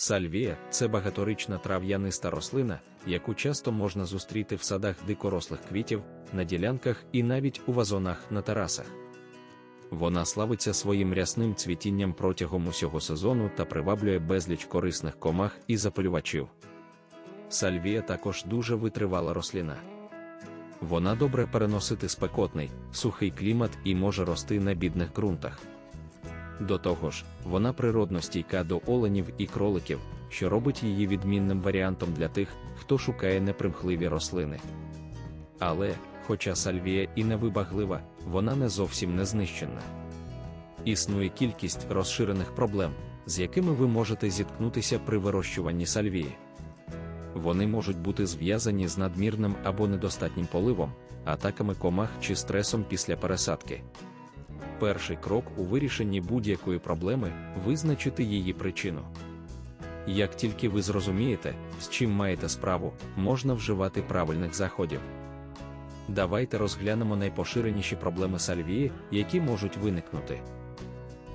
Сальвія це багаторічна трав'яниста рослина, яку часто можна зустріти в садах дикорослих квітів, на ділянках і навіть у вазонах на терасах. Вона славиться своїм рясним цвітінням протягом усього сезону та приваблює безліч корисних комах і запалювачів. Сальвія також дуже витривала рослина. Вона добре переносити спекотний, сухий клімат і може рости на бідних ґрунтах. До того ж, вона природно стійка до оленів і кроликів, що робить її відмінним варіантом для тих, хто шукає непримхливі рослини. Але, хоча сальвія і невибаглива, вона не зовсім не знищена. Існує кількість розширених проблем, з якими ви можете зіткнутися при вирощуванні сальвії. Вони можуть бути зв'язані з надмірним або недостатнім поливом, атаками комах чи стресом після пересадки. Перший крок у вирішенні будь-якої проблеми визначити її причину. Як тільки ви зрозумієте, з чим маєте справу, можна вживати правильних заходів. Давайте розглянемо найпоширеніші проблеми сальвії, які можуть виникнути.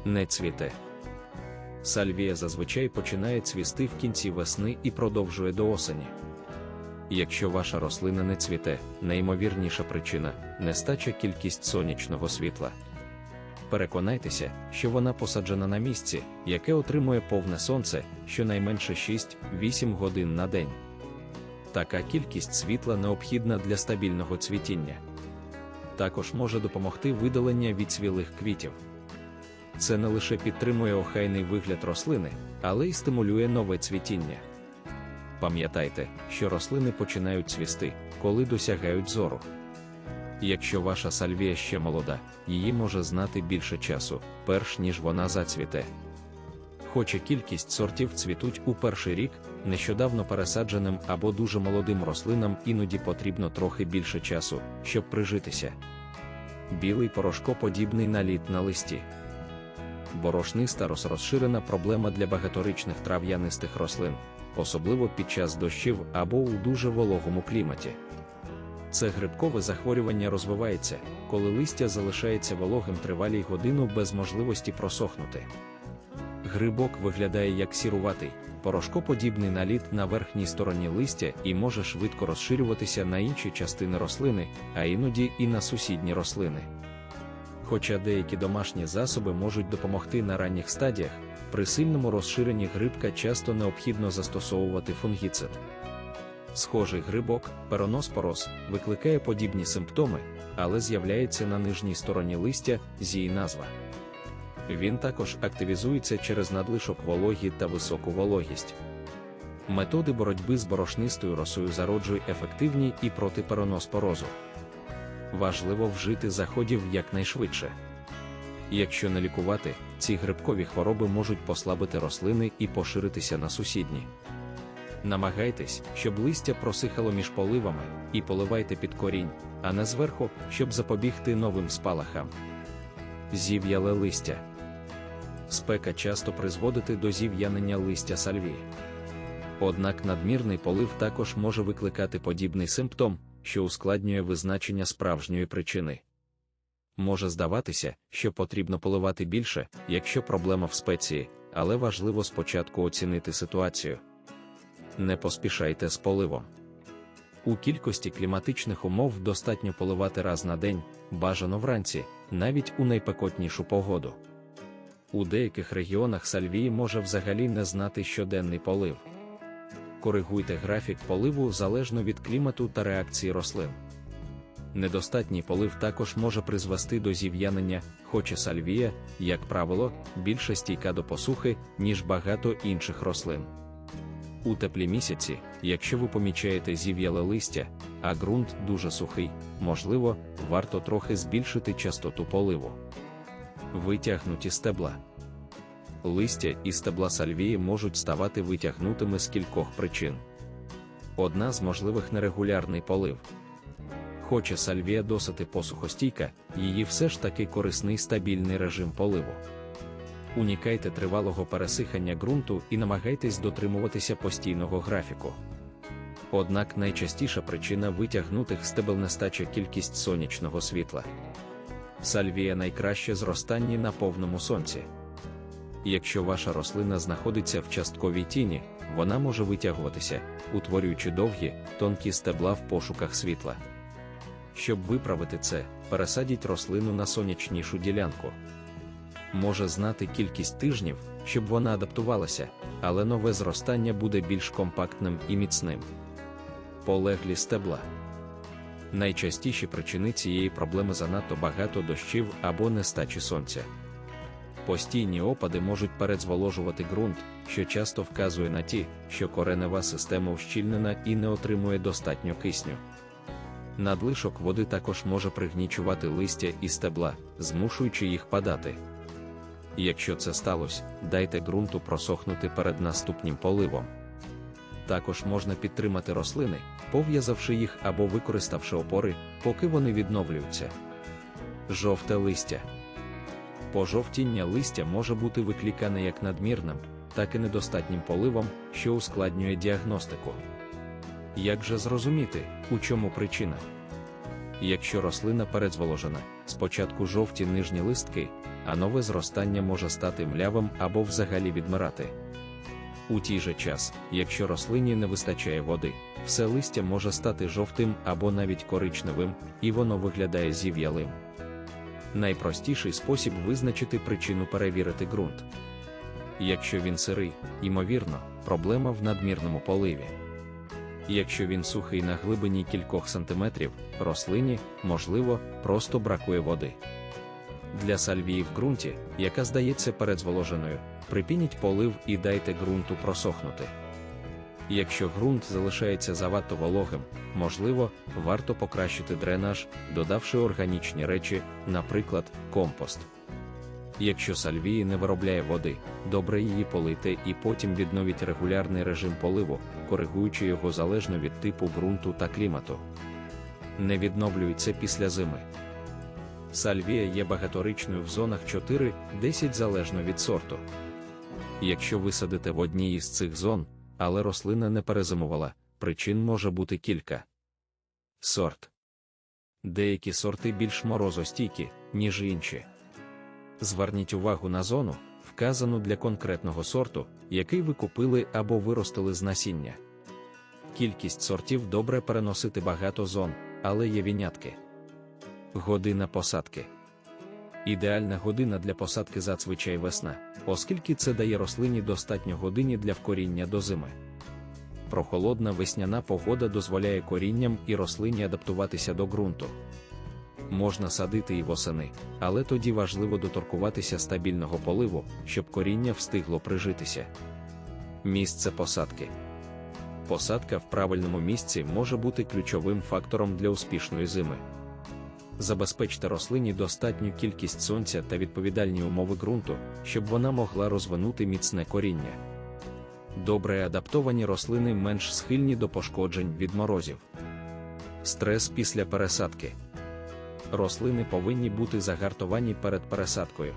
Не цвіте. Сальвія зазвичай починає цвісти в кінці весни і продовжує до осені. Якщо ваша рослина не цвіте, найімовірніша причина нестача кількість сонячного світла. Переконайтеся, що вона посаджена на місці, яке отримує повне сонце щонайменше 6-8 годин на день. Така кількість світла необхідна для стабільного цвітіння. Також може допомогти видалення відцвілих квітів. Це не лише підтримує охайний вигляд рослини, але й стимулює нове цвітіння. Пам'ятайте, що рослини починають цвісти, коли досягають зору. Якщо ваша сальвія ще молода, її може знати більше часу, перш ніж вона зацвіте. Хоча кількість сортів цвітуть у перший рік, нещодавно пересадженим або дуже молодим рослинам іноді потрібно трохи більше часу, щоб прижитися. Білий порошкоподібний наліт на листі. Борошниста розширена проблема для багаторічних трав'янистих рослин, особливо під час дощів або у дуже вологому кліматі. Це грибкове захворювання розвивається, коли листя залишається вологим тривалій годину без можливості просохнути. Грибок виглядає як сіруватий, порошкоподібний наліт на верхній стороні листя і може швидко розширюватися на інші частини рослини, а іноді і на сусідні рослини. Хоча деякі домашні засоби можуть допомогти на ранніх стадіях, при сильному розширенні грибка часто необхідно застосовувати фунгіцид. Схожий грибок, пероноспороз, викликає подібні симптоми, але з'являється на нижній стороні листя з її назва. Він також активізується через надлишок вологі та високу вологість. Методи боротьби з борошнистою росою зароджують ефективні і проти пероноспорозу. Важливо вжити заходів якнайшвидше. Якщо не лікувати, ці грибкові хвороби можуть послабити рослини і поширитися на сусідні. Намагайтесь, щоб листя просихало між поливами, і поливайте під корінь, а не зверху, щоб запобігти новим спалахам. Зів'яле листя. Спека часто призводить до зів'янення листя сальвії. Однак надмірний полив також може викликати подібний симптом, що ускладнює визначення справжньої причини. Може здаватися, що потрібно поливати більше, якщо проблема в спеції, але важливо спочатку оцінити ситуацію. Не поспішайте з поливом. У кількості кліматичних умов достатньо поливати раз на день, бажано вранці, навіть у найпекотнішу погоду. У деяких регіонах сальвії може взагалі не знати щоденний полив. Коригуйте графік поливу залежно від клімату та реакції рослин. Недостатній полив також може призвести до зів'янення, хоча сальвія, як правило, більше стійка до посухи, ніж багато інших рослин. У теплі місяці, якщо ви помічаєте зів'яле листя, а ґрунт дуже сухий, можливо, варто трохи збільшити частоту поливу. Витягнуті стебла. Листя і стебла сальвії можуть ставати витягнутими з кількох причин. Одна з можливих нерегулярний полив. Хоча сальвія досить посухостійка, її все ж таки корисний стабільний режим поливу. Унікайте тривалого пересихання ґрунту і намагайтесь дотримуватися постійного графіку. Однак найчастіша причина витягнутих стебел нестача кількість сонячного світла. Сальвія найкраще зростання на повному сонці. Якщо ваша рослина знаходиться в частковій тіні, вона може витягуватися, утворюючи довгі, тонкі стебла в пошуках світла. Щоб виправити це, пересадіть рослину на сонячнішу ділянку. Може знати кількість тижнів, щоб вона адаптувалася, але нове зростання буде більш компактним і міцним. Полеглі стебла. Найчастіші причини цієї проблеми занадто багато дощів або нестачі сонця. Постійні опади можуть передзволожувати ґрунт, що часто вказує на ті, що коренева система ущільнена і не отримує достатньо кисню. Надлишок води також може пригнічувати листя і стебла, змушуючи їх падати. Якщо це сталося, дайте ґрунту просохнути перед наступним поливом. Також можна підтримати рослини, пов'язавши їх або використавши опори, поки вони відновлюються. Жовте листя. Пожовтіння листя може бути викликане як надмірним, так і недостатнім поливом, що ускладнює діагностику. Як же зрозуміти, у чому причина? Якщо рослина передзволожена, спочатку жовті нижні листки, а нове зростання може стати млявим або взагалі відмирати. У тій же час, якщо рослині не вистачає води, все листя може стати жовтим або навіть коричневим, і воно виглядає зів'ялим. Найпростіший спосіб визначити причину перевірити ґрунт. Якщо він сирий, ймовірно, проблема в надмірному поливі. Якщо він сухий на глибині кількох сантиметрів, рослині, можливо, просто бракує води. Для сальвії в ґрунті, яка здається передзволоженою, припініть полив і дайте ґрунту просохнути. Якщо ґрунт залишається завадто вологим, можливо, варто покращити дренаж, додавши органічні речі, наприклад, компост. Якщо сальвії не виробляє води, добре її полийте і потім відновіть регулярний режим поливу, коригуючи його залежно від типу ґрунту та клімату. Не відновлюється після зими. Сальвія є багаторичною в зонах 4-10 залежно від сорту. Якщо висадите в одній із цих зон, але рослина не перезимувала, причин може бути кілька. Сорт. Деякі сорти більш морозостійкі, ніж інші. Зверніть увагу на зону, вказану для конкретного сорту, який ви купили або виростили з насіння. Кількість сортів добре переносити багато зон, але є винятки. Година посадки. Ідеальна година для посадки зазвичай весна, оскільки це дає рослині достатньо годині для вкоріння до зими. Прохолодна весняна погода дозволяє корінням і рослині адаптуватися до ґрунту. Можна садити і восени, але тоді важливо доторкуватися стабільного поливу, щоб коріння встигло прижитися. Місце посадки. Посадка в правильному місці може бути ключовим фактором для успішної зими. Забезпечте рослині достатню кількість сонця та відповідальні умови ґрунту, щоб вона могла розвинути міцне коріння. Добре адаптовані рослини менш схильні до пошкоджень від морозів. Стрес після пересадки. Рослини повинні бути загартовані перед пересадкою.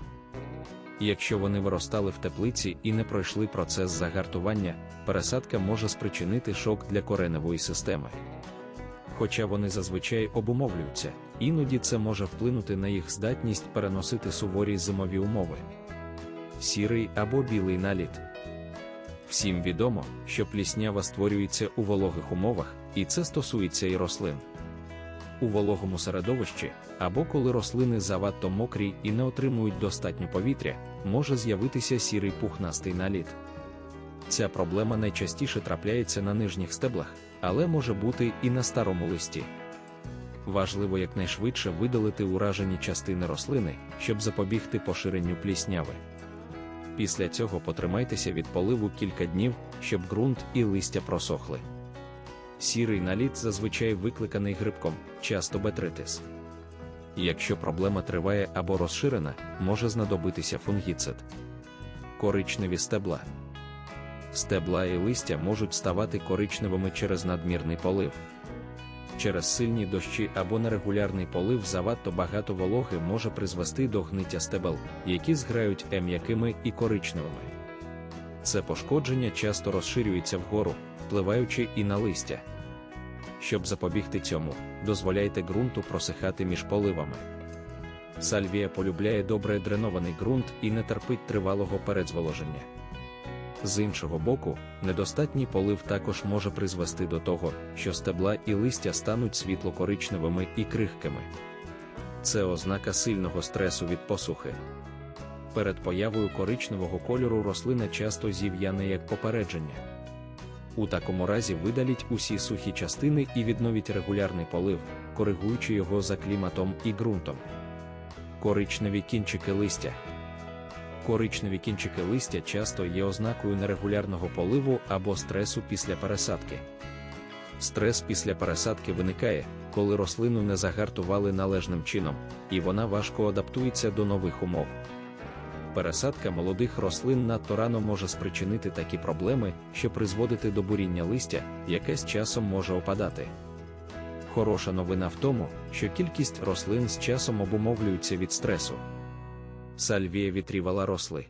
Якщо вони виростали в теплиці і не пройшли процес загартування, пересадка може спричинити шок для кореневої системи. Хоча вони зазвичай обумовлюються, іноді це може вплинути на їх здатність переносити суворі зимові умови. Сірий або білий наліт. Всім відомо, що пліснява створюється у вологих умовах, і це стосується і рослин. У вологому середовищі, або коли рослини завадто мокрі і не отримують достатньо повітря, може з'явитися сірий пухнастий наліт. Ця проблема найчастіше трапляється на нижніх стеблах, але може бути і на старому листі. Важливо якнайшвидше видалити уражені частини рослини, щоб запобігти поширенню плісняви. Після цього потримайтеся від поливу кілька днів, щоб ґрунт і листя просохли. Сірий наліт зазвичай викликаний грибком, часто бетритис. Якщо проблема триває або розширена, може знадобитися фунгіцид. Коричневі стебла. Стебла і листя можуть ставати коричневими через надмірний полив. Через сильні дощі або нерегулярний полив завадто багато вологи може призвести до гниття стебел, які зграють м'якими і коричневими. Це пошкодження часто розширюється вгору, впливаючи і на листя. Щоб запобігти цьому, дозволяйте ґрунту просихати між поливами. Сальвія полюбляє добре дренований ґрунт і не терпить тривалого передзволоження. З іншого боку, недостатній полив також може призвести до того, що стебла і листя стануть світло-коричневими і крихкими. Це ознака сильного стресу від посухи. Перед появою коричневого кольору рослина часто зів'яне як попередження. У такому разі видаліть усі сухі частини і відновіть регулярний полив, коригуючи його за кліматом і ґрунтом. Коричневі кінчики листя. Коричневі кінчики листя часто є ознакою нерегулярного поливу або стресу після пересадки. Стрес після пересадки виникає, коли рослину не загартували належним чином, і вона важко адаптується до нових умов. Пересадка молодих рослин надто рано може спричинити такі проблеми, що призводити до буріння листя, яке з часом може опадати. Хороша новина в тому, що кількість рослин з часом обумовлюється від стресу. Сальвія вітрівала росли.